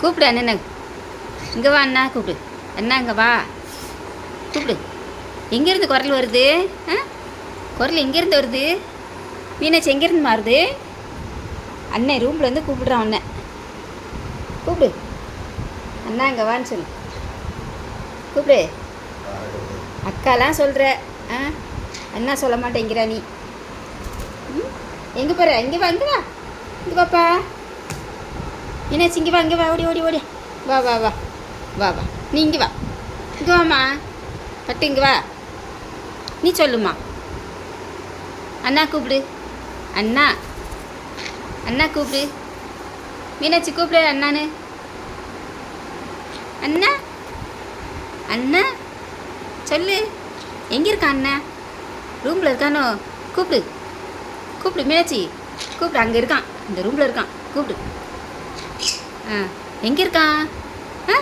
கூப்பிடு அண்ணனை. இங்கே வா அண்ணா கூப்பிடு. அண்ணா இங்கே வா. கூப்பிடு. எங்கேருந்து குரல் வருது? ஆ? குரல் எங்கேருந்து வருது? மீனாட்சி எங்கேருந்து மாறுது? அண்ணன் ரூமில் வந்து கூப்பிடுறான் அண்ணன் கூப்பிடு. அண்ணா இங்கே வான்னு சொல்லு. கூப்பிடு. அக்காலாம் சொல்கிற ஆ? அண்ணா சொல்ல மாட்டேங்கிறா நீ. ம்? எங்கே போகிற இங்கே வா இங்கே வா. இங்கே வாப்பா. மீனாட்சி இங்கே வா இங்கே வா ஓடி ஓடி ஓடி வா வா வா வா வா நீ இங்கே வா இங்கே வாம்மா பட்டு இங்கே வா நீ சொல்லுமா அண்ணா கூப்பிடு அண்ணா அண்ணா கூப்பிடு மீனாட்சி கூப்பிடு அண்ணான்னு அண்ணா அண்ணா சொல்லு எங்கே இருக்கான் அண்ணா ரூமில் இருக்கானோ கூப்பிடு கூப்பிடு மீனாட்சி கூப்பிடு அங்கே இருக்கான் இந்த ரூமில் இருக்கான் கூப்பிடு ஆ எங்கே இருக்கான்? ஆ?